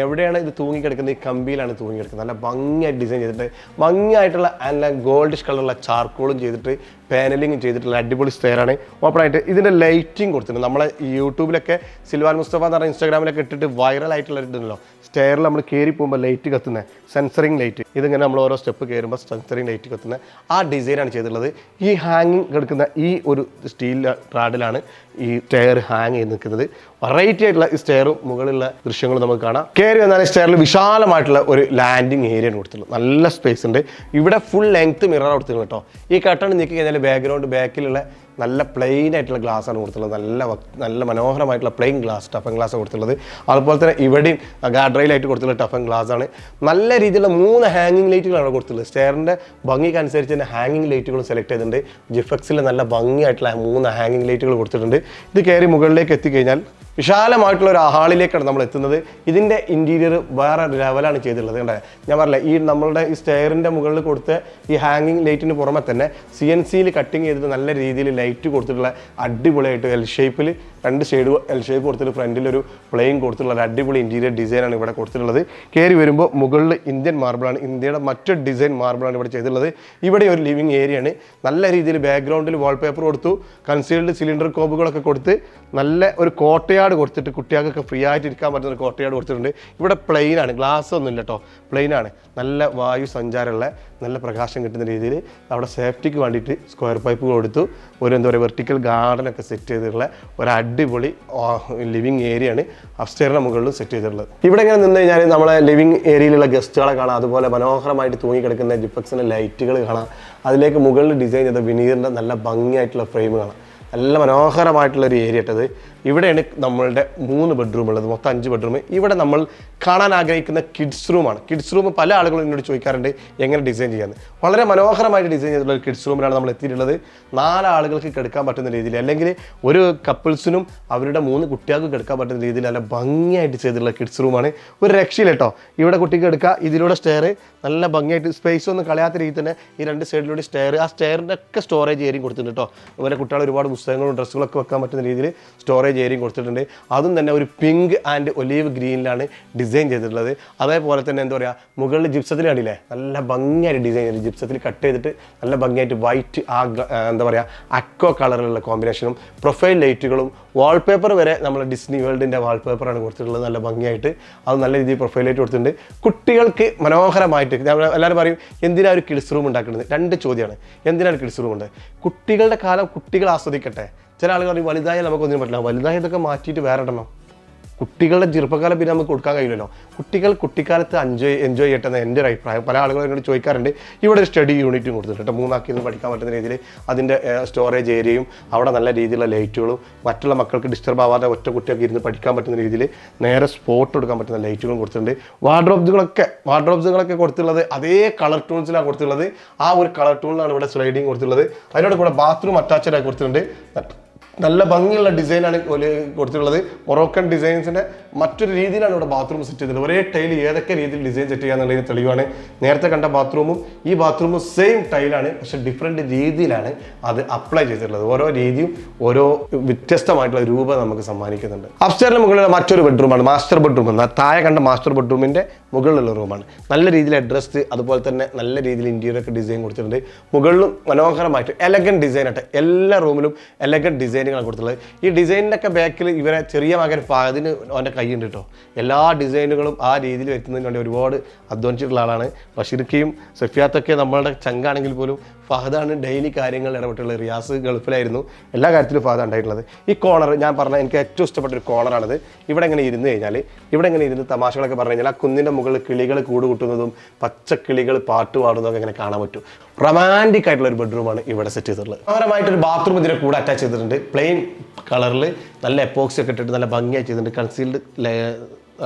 എവിടെയാണ് ഇത് തൂങ്ങിക്കിടക്കുന്നത്? ഈ കമ്പിയിലാണ് തൂങ്ങിക്കിടക്കുന്നത്. നല്ല ഭംഗിയായിട്ട് ഡിസൈൻ ചെയ്തിട്ട് ഭംഗിയായിട്ടുള്ള നല്ല ഗോൾഡിഷ് കളറുള്ള ചാർക്കോളും ചെയ്തിട്ട് പാനലിംഗ് ചെയ്തിട്ടുള്ള അടിപൊളി സ്റ്റെയറാണ് ഓപ്പൺ ആയിട്ട് ഇതിന്റെ ലൈറ്റിംഗ് കൊടുത്തിട്ടുണ്ട്. നമ്മളെ യൂട്യൂബിലൊക്കെ സിൽവാൻ മുസ്തഫ എന്ന് പറഞ്ഞ ഇൻസ്റ്റാഗ്രാമിലൊക്കെ ഇട്ടിട്ട് വൈറൽ ആയിട്ടുള്ള ഇതുണ്ടല്ലോ. സ്റ്റെയറിൽ നമ്മൾ കയറി പോകുമ്പോൾ ലൈറ്റ് കത്തുന്ന. സെൻസറിങ് ലൈറ്റ് ഇതിങ്ങനെ നമ്മൾ ഓരോ സ്റ്റെപ്പ് കയറുമ്പോൾ സെൻസറിങ് ലൈറ്റ് കത്തുന്ന. ആ ഡിസൈനാണ് ചെയ്തിട്ടുള്ളത്. ഈ ഹാങ്ങിങ് കിടക്കുന്ന ഈ ഒരു സ്റ്റീൽ റാഡിലാണ് ഈ സ്റ്റെയർ ഹാങ് ചെയ്ത് നിൽക്കുന്നത്. വെറൈറ്റി ആയിട്ടുള്ള ഈ സ്റ്റെയറും മുകളിലുള്ള ദൃശ്യങ്ങളും നമുക്ക് കാണാം. കയറി വന്നാൽ സ്റ്റെയറിൽ വിശാലമായിട്ടുള്ള ഒരു ലാൻഡിങ് ഏരിയ കൊടുത്തിട്ടുള്ളത്. നല്ല സ്പേസ് ഉണ്ട്. ഇവിടെ ഫുൾ ലെങ്ത് മിറർ കൊടുത്തിട്ടുണ്ട് കേട്ടോ. ഈ കട്ടൺ നീക്കി കഴിഞ്ഞാൽ ബാക്ക്ഗ്രൗണ്ട് ബാക്കിലുള്ള നല്ല പ്ലെയിൻ ആയിട്ടുള്ള ഗ്ലാസ് ആണ് കൊടുത്തിട്ടുള്ളത്. നല്ല നല്ല മനോഹരമായിട്ടുള്ള പ്ലെയിൻ ഗ്ലാസ് ടഫൻ ഗ്ലാസ് കൊടുത്തിട്ടുള്ളത്. അതുപോലെ തന്നെ ഇവിടെയും ഗാർഡ് റെയിലായിട്ട് കൊടുത്തിട്ടുള്ള ടഫൻ ഗ്ലാസ് ആണ്. നല്ല രീതിയിലുള്ള മൂന്ന് ഹാങ്ങിങ് ലൈറ്റുകളാണ് കൊടുത്തിട്ടുള്ളത്. സ്റ്റെയറിന്റെ ഭംഗിക്ക് അനുസരിച്ച് തന്നെ ഹാങ്ങിങ് ലൈറ്റുകൾ സെലക്ട് ചെയ്തിട്ടുണ്ട്. ജിഫക്സിൽ നല്ല ഭംഗിയായിട്ടുള്ള മൂന്ന് ഹാങ്ങിങ് ലൈറ്റുകൾ കൊടുത്തിട്ടുണ്ട്. ഇത് കയറി മുകളിലേക്ക് എത്തിക്കഴിഞ്ഞാൽ വിശാലമായിട്ടുള്ള ഒരു ഹാളിലേക്കാണ് നമ്മൾ എത്തുന്നത്. ഇതിന്റെ ഇന്റീരിയർ വേറെ ലെവലാണ് ചെയ്തിട്ടുള്ളത് കണ്ടേ? ഞാൻ പറഞ്ഞില്ല ഈ നമ്മളുടെ ഈ സ്റ്റെയറിന്റെ മുകളിൽ കൊടുത്ത് ഈ ഹാങ്ങിങ് ലൈറ്റിന് പുറമെ തന്നെ സി എൻ സിയിൽ കട്ടിങ് ചെയ്തിട്ട് നല്ല രീതിയിൽ ലൈറ്റ് കൊടുത്തിട്ടുള്ള അടിപൊളിയായിട്ട് എൽ ഷേപ്പിൽ രണ്ട് ഷെയ്ഡ് എൽ ഷേപ്പ് കൊടുത്തിട്ട് ഫ്രണ്ടിൽ ഒരു പ്ലെയിൻ കൊടുത്തിട്ടുള്ള ഒരു അടിപൊളി ഇന്റീരിയർ ഡിസൈനാണ് ഇവിടെ കൊടുത്തിട്ടുള്ളത്. കയറി വരുമ്പോൾ മുകളിൽ ഇന്ത്യൻ മാർബിളാണ് ഇന്ത്യയുടെ മറ്റൊരു ഡിസൈൻ മാർബിളാണ് ഇവിടെ ചെയ്തിട്ടുള്ളത്. ഇവിടെ ഒരു ലിവിങ് ആണ്. നല്ല രീതിയിൽ ബാക്ക്ഗ്രൗണ്ടിൽ വാൾപേപ്പർ കൊടുത്തു കൺസീൽഡ് സിലിണ്ടർ കോബുകളൊക്കെ കൊടുത്ത് നല്ല ഒരു കോട്ടയാട് കൊടുത്തിട്ട് കുട്ടികൾക്കൊക്കെ ഫ്രീ ആയിട്ട് ഇരിക്കാൻ പറ്റുന്ന ഒരു കോട്ടയാട് കൊടുത്തിട്ടുണ്ട്. ഇവിടെ പ്ലെയിൻ ആണ്. ഗ്ലാസ് ഒന്നും ഇല്ല കേട്ടോ പ്ലെയിൻ ആണ്. നല്ല വായു സഞ്ചാരമുള്ള നല്ല പ്രകാശം കിട്ടുന്ന രീതിയിൽ അവിടെ സേഫ്റ്റിക്ക് വേണ്ടിയിട്ട് സ്ക്വയർ പൈപ്പ് കൊടുത്തു ഒരു എന്താ പറയുക വെർട്ടിക്കൽ ഗാർഡനൊക്കെ സെറ്റ് ചെയ്തിട്ടുള്ള ഒരു അടിപൊളി ലിവിങ് ഏരിയയാണ് അഫ്സ്റ്റേറിന് മുകളിൽ സെറ്റ് ചെയ്തിട്ടുള്ളത്. ഇവിടെ ഇങ്ങനെ നിന്ന് കഴിഞ്ഞാൽ നമ്മളെ ലിവിങ് ഏരിയയിലുള്ള ഗസ്റ്റുകളെ കാണാം. അതുപോലെ മനോഹരമായിട്ട് തൂങ്ങിക്കിടക്കുന്ന ജിപ്പക്സിന്റെ ലൈറ്റുകൾ കാണാം. അതിലേക്ക് മുകളിൽ ഡിസൈൻ ചെയ്ത വിനീറിന്റെ നല്ല ഭംഗിയായിട്ടുള്ള ഫ്രെയിം കാണാം. നല്ല മനോഹരമായിട്ടുള്ള ഒരു ഏരിയ ഇട്ടത് ഇവിടെയാണ് നമ്മളുടെ മൂന്ന് ബെഡ്റൂം ഉള്ളത്. മൊത്തം അഞ്ച് ബെഡ്റൂം ഇവിടെ നമ്മൾ കാണാൻ ആഗ്രഹിക്കുന്ന കിഡ്സ് റൂമാണ് കിഡ്സ് റൂം പല ആളുകളും എന്നോട് ചോദിക്കാറുണ്ട് എങ്ങനെ ഡിസൈൻ ചെയ്യാമെന്ന് വളരെ മനോഹരമായിട്ട് ഡിസൈൻ ചെയ്തിട്ടുള്ള ഒരു കിഡ്സ് റൂമിലാണ് നമ്മൾ എത്തിയിട്ടുള്ളത്. നാലാളുകൾക്ക് കിടക്കാൻ പറ്റുന്ന രീതിയിൽ അല്ലെങ്കിൽ ഒരു കപ്പിൾസിനും അവരുടെ മൂന്ന് കുട്ടികൾക്ക് കിടക്കാൻ പറ്റുന്ന രീതിയിൽ നല്ല ഭംഗിയായിട്ട് ചെയ്തിട്ടുള്ള കിഡ്സ് റൂമാണ് ഒരു രക്ഷയില്ല കേട്ടോ ഇവിടെ കുട്ടിക്ക് എടുക്കുക ഇതിലൂടെ സ്റ്റെയർ നല്ല ഭംഗിയായിട്ട് സ്പേസ് ഒന്നും കളയാത്ത രീതിയിൽ തന്നെ ഈ രണ്ട് സൈഡിലൂടെ സ്റ്റെയർ ആ സ്റ്റെയറിന്റെ ഒക്കെ സ്റ്റോറേജ് ഏരിയും കൊടുത്തിട്ടുണ്ട് കേട്ടോ അതുപോലെ കുട്ടികൾ ഒരുപാട് പുസ്തകങ്ങളും ഡ്രസ്സുകളൊക്കെ വെക്കാൻ പറ്റുന്ന രീതിയിൽ സ്റ്റോറേജ് ഏരിയയും കൊടുത്തിട്ടുണ്ട്. അതും തന്നെ ഒരു പിങ്ക് ആൻഡ് ഒലീവ് ഗ്രീനിലാണ് ഡിസൈൻ ചെയ്തിട്ടുള്ളത്. അതേപോലെ തന്നെ എന്താ പറയുക മുകളിൽ ജിപ്സത്തിൽ നല്ല ഭംഗിയായിട്ട് ഡിസൈൻ ചെയ്തിട്ട് ജിപ്സത്തിൽ കട്ട് ചെയ്തിട്ട് നല്ല ഭംഗിയായിട്ട് വൈറ്റ് ആ എന്താ പറയുക അക്കോ കളറിലുള്ള കോമ്പിനേഷനും പ്രൊഫൈൽ ലൈറ്റുകളും വാൾപേപ്പർ വരെ നമ്മൾ ഡിസ്നി വേൾഡിന്റെ വാൾപേപ്പറാണ് കൊടുത്തിട്ടുള്ളത്. നല്ല ഭംഗിയായിട്ട് അത് നല്ല രീതിയിൽ പ്രൊഫൈൽ ലൈറ്റ് കൊടുത്തിട്ടുണ്ട്. കുട്ടികൾക്ക് മനോഹരമായിട്ട് എല്ലാവരും പറയും എന്തിനാണ് ഒരു കിഡ്സ് റൂം ഉണ്ടാക്കുന്നത്? രണ്ട് ചോദ്യമാണ്. എന്തിനാണ് കിഡ്സ് റൂം ഉണ്ട്? കുട്ടികളുടെ കാലം കുട്ടികൾ ആസ്വദിക്കട്ടെ. ചില ആളുകൾ പറയും വലുതായാൽ നമുക്കൊന്നും പറ്റില്ല. വലുതായ ഇതൊക്കെ മാറ്റിയിട്ട് വേറെ ഇടണം? കുട്ടികളുടെ ചെറുപ്പകാലം പിന്നെ നമുക്ക് കൊടുക്കാൻ കഴിയില്ലല്ലോ. കുട്ടികൾ കുട്ടിക്കാലത്ത് എൻജോയ് എൻജോയ് ചെയ്യട്ടെ എന്ന് എന്റെ ഒരു അഭിപ്രായം. പല ആളുകളും എന്നോട് ചോദിക്കാറുണ്ട് ഇവിടെ സ്റ്റഡി യൂണിറ്റും കൊടുത്തിട്ടുണ്ട് മൂന്നാക്കി ഇരുന്ന് പഠിക്കാൻ പറ്റുന്ന രീതിയിൽ അതിന്റെ സ്റ്റോറേജ് ഏരിയയും അവിടെ നല്ല രീതിയിലുള്ള ലൈറ്റുകളും മറ്റുള്ള മക്കൾക്ക് ഡിസ്റ്റർബ് ആവാതെ ഒറ്റ കുട്ടിയൊക്കെ ഇരുന്ന് പഠിക്കാൻ പറ്റുന്ന രീതിയിൽ നേരെ സ്പോട്ട് കൊടുക്കാൻ പറ്റുന്ന ലൈറ്റുകളും കൊടുത്തിട്ടുണ്ട്. വാർഡ്രോബ്സുകളൊക്കെ വാർഡ്രോബ്സുകളൊക്കെ കൊടുത്തുള്ളത് അതേ കളർ ടൂൺസിലാണ് കൊടുത്തുള്ളത് ആ ഒരു കളർ ടൂണിലാണ് ഇവിടെ സ്ലൈഡിങ് കൊടുത്തുള്ളത് അതിനോട് കൂടെ ബാത്റൂം അറ്റാച്ചഡായി കൊടുത്തിട്ടുണ്ട്. നല്ല ഭംഗിയുള്ള ഡിസൈനാണ് കൊടുത്തിട്ടുള്ളത്. മൊറോക്കൻ ഡിസൈൻസിന്റെ മറ്റൊരു രീതിയിലാണ് ഇവിടെ ബാത്റൂം സെറ്റ് ചെയ്തത്. ഒരേ ടൈൽ ഏതൊക്കെ രീതിയിൽ ഡിസൈൻ സെറ്റ് ചെയ്യാന്നുള്ളതിന് തെളിവാണ്. നേരത്തെ കണ്ട ബാത്റൂമും ഈ ബാത്റൂമും സെയിം ടൈലാണ് പക്ഷെ ഡിഫറെന്റ് രീതിയിലാണ് അത് അപ്ലൈ ചെയ്തിട്ടുള്ളത്. ഓരോ രീതിയും ഓരോ വ്യത്യസ്തമായിട്ടുള്ള രൂപം നമുക്ക് സമ്മാനിക്കുന്നുണ്ട്. അപ്സ്റ്റേറിന് മുകളിലുള്ള മറ്റൊരു ബെഡ്റൂമാണ് മാസ്റ്റർ ബെഡ്റൂം താഴെ കണ്ട മാസ്റ്റർ ബെഡ്റൂമിന്റെ മുകളിലുള്ള റൂമാണ് നല്ല രീതിയിൽ അഡ്രസ് അതുപോലെ തന്നെ നല്ല രീതിയിൽ ഇന്റീരിയർ ഒക്കെ ഡിസൈൻ കൊടുത്തിട്ടുണ്ട്. മുകളിലും മനോഹരമായിട്ട് എലഗൻ ഡിസൈൻ ആയിട്ട് എല്ലാ റൂമിലും എലഗൻ ഡിസൈനുകളാണ് കൊടുത്തിട്ടുള്ളത്. ഈ ഡിസൈനിന്റെ ബാക്കിൽ ഇവരെ ചെറിയ മകൻ ഫഹദിന് അവന്റെ കൈയുണ്ട് കേട്ടോ. എല്ലാ ഡിസൈനുകളും ആ രീതിയിൽ വരുത്തുന്നതിന് വേണ്ടി ഒരുപാട് അധ്വാനിച്ചിട്ടുള്ള ആളാണ്. ബഷീർക്കയും സഫിയാത്തൊക്കെ നമ്മളുടെ ചങ്കാണെങ്കിൽ പോലും ഫഹദാണ് ഡെയിലി കാര്യങ്ങൾ ഇടപെട്ടുള്ളത് റിയാസ് ഗൾഫിലായിരുന്നു. എല്ലാ കാര്യത്തിലും ഫഹദ ഉണ്ടായിട്ടുള്ളത്. ഈ കോർണർ ഞാൻ പറഞ്ഞ എനിക്ക് ഏറ്റവും ഇഷ്ടപ്പെട്ട ഒരു കോർണറാണിത് ഇവിടെ ഇങ്ങനെ ഇരുന്ന് കഴിഞ്ഞാൽ ഇവിടെ ഇങ്ങനെ ഇരുന്ന് തമാശകളൊക്കെ പറഞ്ഞു കഴിഞ്ഞാൽ ആ കുന്നിന്റെ മുകളിൽ കിളികൾ കൂട് കൂട്ടുന്നതും പച്ചക്കിളികൾ പാട്ട് പാടുന്നതൊക്കെ ഇങ്ങനെ കാണാൻ പറ്റും. റൊമാന്റിക് ആയിട്ടുള്ള ഒരു ബെഡ്റൂമാണ് ഇവിടെ സെറ്റ് ചെയ്തിട്ടുള്ളത്. മനോഹരമായിട്ടൊരു ബാത്റൂം ഇതിന്റെ കൂടെ അറ്റാച്ച് ചെയ്തിട്ടുണ്ട്. പ്ലെയിൻ കളറിൽ നല്ല എപ്പോക്സി ഒക്കെ ഇട്ടിട്ട് നല്ല ഭംഗിയായി ചെയ്തിട്ടുണ്ട്. കൺസീൽഡ്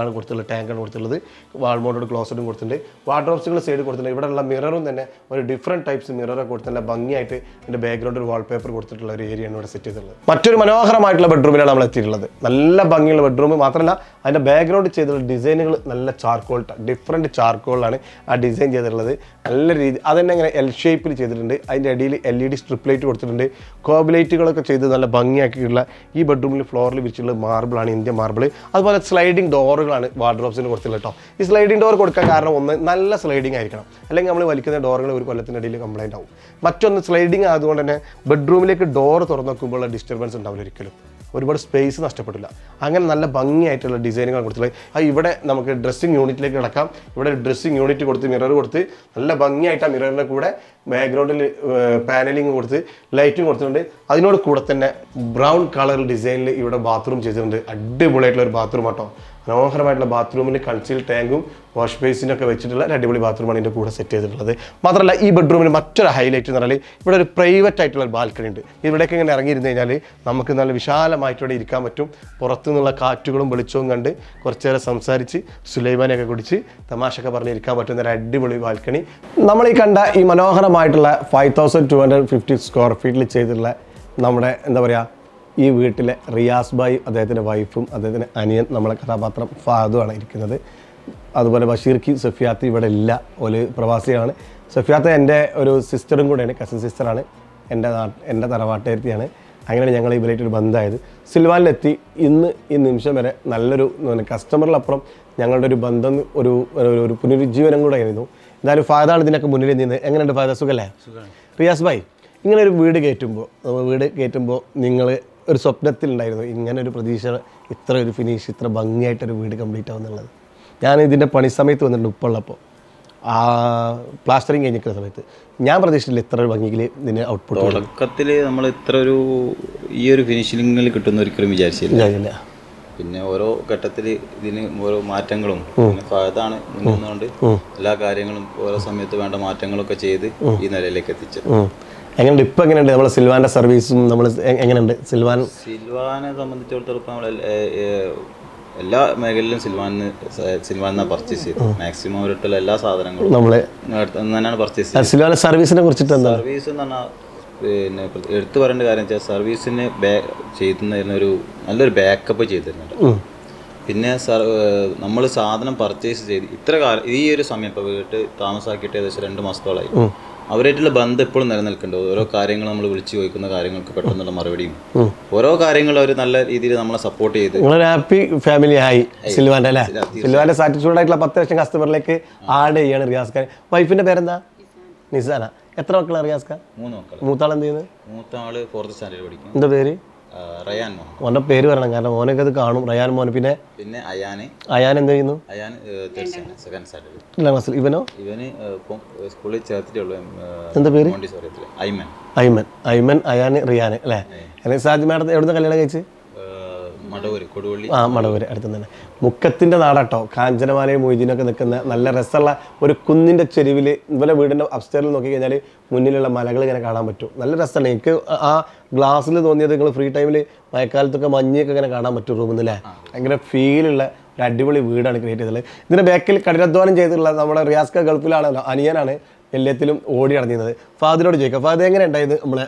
ആണ് കൊടുത്തിട്ടുള്ളത് ടാങ്കാണ് കൊടുത്തിട്ടുള്ളത് വാൾമോണ്ടോട് ക്ലോസറ്റും കൊടുത്തിട്ടുണ്ട്. വാർഡ്രോബ്സുകൾ സൈഡ് കൊടുത്തിട്ടുണ്ട്. ഇവിടെയുള്ള മിററും തന്നെ ഒരു ഡിഫറെന്റ് ടൈപ്സ് മിററൊക്കെ കൊടുത്തിട്ടുള്ള ഭംഗിയായിട്ട് ഇതിന്റെ ബാക്ക്ഗ്രൗണ്ട് ഒരു വാൾപേപ്പർ കൊടുത്തിട്ടുള്ള ഒരു ഏരിയയാണ് ഇവിടെ സെറ്റ് ചെയ്തിട്ടുള്ളത്. മറ്റൊരു മനോഹരമായിട്ടുള്ള ബെഡ്റൂമിലാണ് നമ്മൾ എത്തിയിട്ടുള്ളത്. നല്ല ഭംഗിയുള്ള ബെഡ്റൂം മാത്രമല്ല അതിന്റെ ബാക്ക്ഗ്രൗണ്ട് ചെയ്തിട്ടുള്ള ഡിസൈനുകൾ നല്ല ചാർക്കോൾ ഡിഫറെന്റ് ചാർക്കോളാണ് ആ ഡിസൈൻ ചെയ്തിട്ടുള്ളത്. നല്ല രീതി അതന്നെ ഇങ്ങനെ എൽ ഷേപ്പിൽ ചെയ്തിട്ടുണ്ട്. അതിന്റെ അടിയിൽ L E D strip light കൊടുത്തിട്ടുണ്ട്. കോബ് ലൈറ്റുകളൊക്കെ ചെയ്ത് നല്ല ഭംഗിയാക്കിയിട്ടുള്ള ഈ ബെഡ്റൂമിൽ ഫ്ലോറിൽ വിരിച്ചിട്ടുള്ള മാർബിളാണ് ഇന്ത്യൻ മാർബിൾ അതുപോലെ സ്ലൈഡിംഗ് ഡോറുകളാണ് വാർഡ്രോബ്സിന് കൊടുത്തുള്ളത് കേട്ടോ. ഈ സ്ലൈഡിംഗ് ഡോർ കൊടുക്കാൻ കാരണം ഒന്ന് നല്ല സ്ലൈഡിംഗ് ആയിരിക്കണം. അല്ലെങ്കിൽ നമ്മൾ വലിക്കുന്ന ഡോറുകൾ ഒരു കൊല്ലത്തിനിടയിൽ കംപ്ലൈന്റ് ആവും. മറ്റൊന്ന് സ്ലൈഡിംഗ് ആയതുകൊണ്ട് തന്നെ ബെഡ്റൂമിലേക്ക് ഡോർ തുറന്നു നോക്കുമ്പോൾ ഡിസ്റ്റർബൻസ് ഉണ്ടാവില്ല ഒരിക്കലും. ഒരുപാട് സ്പേസ് നഷ്ടപ്പെട്ടില്ല അങ്ങനെ നല്ല ഭംഗിയായിട്ടുള്ള ഡിസൈനുകൾ കൊടുത്തിട്ടുള്ളത്. ആ ഇവിടെ നമുക്ക് ഡ്രസ്സിങ് യൂണിറ്റിലേക്ക് കിടക്കാം. ഇവിടെ ഡ്രസ്സിങ് യൂണിറ്റ് കൊടുത്ത് മിറർ കൊടുത്ത് നല്ല ഭംഗിയായിട്ട് ആ മിററിന്റെ കൂടെ ബാക്ക്ഗ്രൗണ്ടിൽ പാനലിങ് കൊടുത്ത് ലൈറ്റും കൊടുത്തിട്ടുണ്ട്. അതിനോട് കൂടെ തന്നെ ബ്രൗൺ കളർ ഡിസൈനിൽ ഇവിടെ ബാത്റൂം ചെയ്തിട്ടുണ്ട്. അടിപൊളിയായിട്ടുള്ള ഒരു ബാത്റൂം ആട്ടോ. മനോഹരമായിട്ടുള്ള ബാത്റൂമിന്റെ കൺസീൽ ടാങ്കും വാഷ് ബേസിനൊക്കെ വെച്ചിട്ടുള്ള ഒരു അടിപൊളി ബാത്റൂമാണ് ഇതിന്റെ കൂടെ സെറ്റ് ചെയ്തിട്ടുള്ളത്. മാത്രമല്ല ഈ ബെഡ്റൂമിന് മറ്റൊരു ഹൈലൈറ്റ് എന്ന് പറഞ്ഞാൽ ഇവിടെ ഒരു പ്രൈവറ്റ് ആയിട്ടുള്ള ബാൽക്കണി ഉണ്ട്. ഇവിടേക്ക് ഇങ്ങനെ ഇറങ്ങിയിരുന്നു കഴിഞ്ഞാൽ നമുക്ക് നല്ല വിശാലമായിട്ട് ഇരിക്കാൻ പറ്റും. പുറത്തു നിന്നുള്ള കാറ്റുകളും വെളിച്ചവും കണ്ട് കുറച്ച് നേരം സംസാരിച്ച് സുലൈമാനെയൊക്കെ കുടിച്ച് തമാശയൊക്കെ പറഞ്ഞ് ഇരിക്കാൻ പറ്റുന്ന ഒരു അടിപൊളി ബാൽക്കണി നമ്മൾ ഈ കണ്ട ഈ മനോഹരമായിട്ടുള്ള five thousand two hundred fifty square ഫീറ്റിൽ ചെയ്തിട്ടുള്ള നമ്മുടെ എന്താ പറയുക ഈ വീട്ടിലെ റിയാസ് ബായി അദ്ദേഹത്തിന്റെ വൈഫും അദ്ദേഹത്തിന്റെ അനിയൻ നമ്മളെ കഥാപാത്രം ഫാദുമാണ് ഇരിക്കുന്നത്. അതുപോലെ ബഷീർക്കി സഫിയാത്ത് ഇവിടെ ഇല്ല. ഒരു പ്രവാസിയാണ്. സഫിയാത്ത് എന്റെ ഒരു സിസ്റ്ററും കൂടെയാണ് കസിൻ സിസ്റ്ററാണ് എന്റെ നാട്ട് എന്റെ തറവാട്ടുകാരത്തിയാണ് അങ്ങനെയാണ് ഞങ്ങൾ ഇവരായിട്ട് ഒരു ബന്ധമായത്. സിൽവാനിലെത്തി. ഇന്ന് ഈ നിമിഷം വരെ നല്ലൊരു കസ്റ്റമറിലപ്പുറം ഞങ്ങളുടെ ഒരു ബന്ധം ഒരു ഒരു- ഒരു പുനരുജ്ജീവനം കൂടെ ആയിരുന്നു. എന്തായാലും ഫാദാണ് ഇതിനൊക്കെ മുന്നിൽ നിന്നത്. എങ്ങനെയുണ്ട് ഫാദ സുഖല്ലേ റിയാസ് ഭായ് ഇങ്ങനെ ഒരു വീട് കയറ്റുമ്പോൾ വീട് കയറ്റുമ്പോൾ നിങ്ങൾ ഒരു സ്വപ്നത്തിലുണ്ടായിരുന്നു. ഇങ്ങനെ ഒരു പ്രതീക്ഷ ഇത്ര ഒരു ഫിനിഷ് ഇത്ര ഭംഗിയായിട്ടൊരു വീട് കംപ്ലീറ്റ് ആവുന്നുള്ളത്. ഞാൻ ഇതിന്റെ പണി സമയത്ത് വന്നിട്ടുണ്ട് ഉപ്പുള്ളപ്പോൾ. ആ പ്ലാസ്റ്ററിങ് കഴിഞ്ഞിരിക്കുന്ന സമയത്ത്. ഞാൻ പ്രതീക്ഷിച്ചില്ല ഇത്ര ഒരു ഭംഗിയിൽ ഇതിന് ഔട്ട്പുട്ട് തുടക്കത്തിൽ നമ്മൾ ഇത്ര ഒരു ഈ ഒരു ഫിനിഷിങ്ങിൽ കിട്ടുന്ന ഒരിക്കലും വിചാരിച്ചില്ല. പിന്നെ ഓരോ ഘട്ടത്തിൽ ഇതിന് ഓരോ മാറ്റങ്ങളും. അതാണ് മുന്നോട്ട് എല്ലാ കാര്യങ്ങളും ഓരോ സമയത്ത് വേണ്ട മാറ്റങ്ങളൊക്കെ ചെയ്ത് ഈ നിലയിലേക്ക് എത്തിച്ചത്. എങ്ങനെയുണ്ട്? ഇപ്പം എങ്ങനെയുണ്ട്? നമ്മളെ സിൽവാന്റെ സർവീസും നമ്മൾ എങ്ങനെയുണ്ട്? സിൽവാൻ സിൽവാനെ സംബന്ധിച്ചിടത്തോളം ഇപ്പം നമ്മൾ എല്ലാ മേഖലയിലും സിൽവാനിന് സിൽവാനിന്നാണ് പർച്ചേസ് ചെയ്തത്. മാക്സിമം ഒരിട്ടുള്ള എല്ലാ സാധനങ്ങളും നമ്മൾ തന്നെയാണ് പർച്ചേസ് ചെയ്തത്. സിൽവാന്റെ സർവീസിനെ കുറിച്ചിട്ട് എന്താ? സർവീസ് എന്ന് പറഞ്ഞാൽ പിന്നെ എടുത്തു പറയേണ്ട കാര്യം വെച്ചാൽ സർവീസിന് ബാ ചെയ്യുന്ന ഒരു നല്ലൊരു ബാക്കപ്പ് ചെയ്തിരുന്നുണ്ട്. പിന്നെ സർ നമ്മൾ സാധനം പർച്ചേസ് ചെയ്ത് ഇത്ര കാലം ഈ ഒരു സമയം ഇപ്പോൾ വീട്ട് താമസാക്കിയിട്ട് ഏകദേശം രണ്ട് മാസത്തോളമായി അവരായിട്ടുള്ള ബന്ധം എപ്പോഴും നിലനിൽക്കുന്നുണ്ട്. ഓരോ കാര്യങ്ങൾ നമ്മൾ വിളിച്ചു ചോദിക്കുന്ന കാര്യങ്ങൾക്ക് പെട്ടെന്നുള്ള മറുപടിയും. ഓരോ കാര്യങ്ങളും അവർ നല്ല രീതിയിൽ നമ്മളെ സപ്പോർട്ട് ചെയ്ത്. നിങ്ങളൊരു ഹാപ്പി ഫാമിലി ആയി സിൽവാന്റെ അല്ലേ? സിൽവാന്റെ സാറ്റിസ്ഫൈഡ് ആയിട്ടുള്ള പത്ത് ലക്ഷം കസ്റ്റമറിലേക്ക് ആഡ് ചെയ്യാണ് റിയാസ് ഖാൻ വൈഫിന്റെ പേരെന്താ? നിസാന. എത്ര മക്കളാണ് റിയാസ് ഖാൻ മൂന്ന് മക്കൾ മൂത്താൾ എന്ത് ചെയ്യുന്നത് മൂത്താൾ ഫോർത്ത് സ്റ്റാൻഡേർഡ് പഠിക്കും എന്താ പേര്? റയാൻ മോഹൻ. ഓന്റെ പേര് പറയണം കാരണം ഓനൊക്കെ അത് കാണും റയാൻ മോൻ പിന്നെ പിന്നെ അയാന്. അയാൻ എന്ത് ചെയ്യുന്നു? അയാൻ സെക്കൻഡ് സ്റ്റാൻഡേർഡ് ഇല്ല ക്ലാസ്സിൽ. ഇവനോ? ഇവന് ഇപ്പം സ്കൂളിൽ ചേർത്തിട്ടുള്ളൂ എന്താ പേര്? മോണ്ടിസോറിയത്തിൽ ഐമൻ. ഐമൻ. ഐമൻ അയാൻ റിയാൻ അല്ലേ? സാജി മാഡം എവിടുന്ന് കല്യാണം കഴിച്ച്? ആ മടവൂര് അടുത്ത് തന്നെ. മുക്കത്തിന്റെ നാടാട്ടോ. കാഞ്ചനമാലയും മൊയ്തീനൊക്കെ നിൽക്കുന്ന നല്ല രസമുള്ള ഒരു കുന്നിന്റെ ചെരുവിൽ ഇവരെ വീടിന്റെ അപ്സ്റ്റേറിൽ നോക്കി കഴിഞ്ഞാൽ മുന്നിലുള്ള മലകൾ ഇങ്ങനെ കാണാൻ പറ്റും. നല്ല രസമാണ് എനിക്ക് ആ- ഗ്ലാസ്സിൽ തോന്നിയത് നിങ്ങൾ ഫ്രീ ടൈമിൽ മഴക്കാലത്തൊക്കെ മഞ്ഞൊക്കെ ഇങ്ങനെ കാണാൻ പറ്റും റൂമിൽ നിന്നല്ലേ ഭയങ്കര ഫീലുള്ള ഒരു അടിപൊളി വീടാണ് ക്രിയേറ്റ് ചെയ്തത്. ഇതിന്റെ ബാക്കിൽ കഠിനാധ്വാനം ചെയ്തിട്ടുള്ള നമ്മുടെ റിയാസ്ക ഗൾഫിലാണല്ലോ അനിയനാണ് എല്ലാത്തിലും ഓടി നടന്നിരുന്നത്. ഫാദിനോട് ചോദിക്കാം ഫാദ് എങ്ങനെ ഉണ്ടായത് നമ്മളെ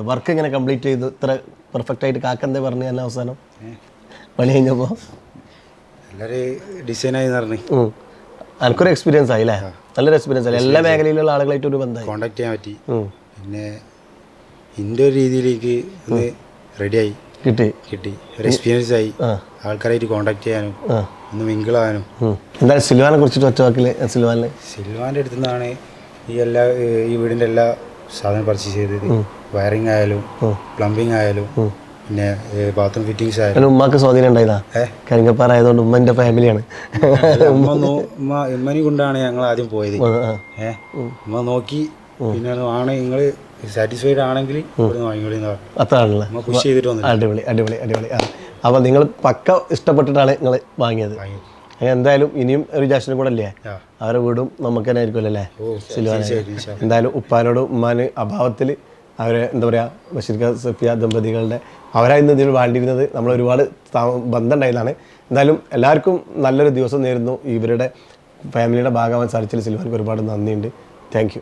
വർക്ക് എങ്ങനെ കംപ്ലീറ്റ് ചെയ്ത് ഇത്ര പെർഫെക്റ്റ് ആയിട്ട് കാക്കന്തേ പറഞ്ഞു തന്നെ അവസാനം. പണി കഴിഞ്ഞപ്പോൾ നല്ലൊരു ഡിസൈനായി പറഞ്ഞു എനിക്കൊരു എക്സ്പീരിയൻസ് ആയി അല്ലേ നല്ലൊരു എക്സ്പീരിയൻസ് ആയി. എല്ലാ മേഖലയിലുള്ള ആളുകളായിട്ട് ഒരു ബന്ധമായി. കോണ്ടാക്ട് ചെയ്യാൻ പറ്റി. പിന്നെ എന്റെ ഒരു രീതിയിലേക്ക് ഒന്ന് റെഡിയായി കിട്ടി. കിട്ടി. ഒരു എക്സ്പീരിയൻസ് ആയി. ആൾക്കാരായിട്ട് കോണ്ടാക്ട് ചെയ്യാനും ഒന്ന് മിങ്കിളാകാനും ആവാനും. എന്തായാലും സിൽവാനെ കുറിച്ചിട്ട് ഒറ്റവാക്കിൽ സിൽവാനെ സിൽവാനിൽ സിൽവാന്റെ അടുത്തുനിന്നാണ് ഈ എല്ലാ ഈ വീടിന്റെ എല്ലാ സാധനം പർച്ചേസ് ചെയ്തത്. വയറിംഗ് ആയാലും പ്ലംബിംഗ് ആയാലും പിന്നെ ബാത്റൂം ഫിറ്റിംഗ്സ് ആയാലും. ഉമ്മക്ക് സ്വാധീനം ഉണ്ടായതാ? കരിങ്കപ്പാറ ആയതുകൊണ്ട് ഉമ്മ എന്റെ ഫാമിലിയാണ് ഉമ്മ ഉമ്മനെ കൊണ്ടാണ് ഞങ്ങൾ ആദ്യം പോയത്. ഏഹ് ഉമ്മ നോക്കി പിന്നെ ആണ് നിങ്ങൾ സാറ്റിസ്ഫൈഡ് ആണെങ്കിൽ അടിപൊളി അടിപൊളി അടിപൊളി. ആ. അപ്പോൾ നിങ്ങൾ പക്ക ഇഷ്ടപ്പെട്ടിട്ടാണ് നിങ്ങൾ വാങ്ങിയത്? വാങ്ങി എന്തായാലും ഇനിയും ഒരു ജാഷനും കൂടെ അല്ലേ? അവരുടെ വീടും നമുക്ക് തന്നെ ആയിരിക്കുമല്ലോ അല്ലാ. എന്തായാലും ഉപ്പാനോടും ഉമ്മാന് അഭാവത്തിൽ അവരെ എന്താ പറയുക ബഷീർക്ക സഫിയ ദമ്പതികളുടെ അവരായിരുന്നു ഇതിൽ വാണ്ടിയിരുന്നത്. നമ്മൾ ഒരുപാട് ബന്ധം ഉണ്ടായതാണ് എന്തായാലും എല്ലാവർക്കും നല്ലൊരു ദിവസം നേരുന്നു. ഇവരുടെ ഫാമിലിയുടെ ഭാഗമാകാൻ സാധിച്ചതിൽ സിൽവാർക്ക് ഒരുപാട് നന്ദിയുണ്ട്. താങ്ക്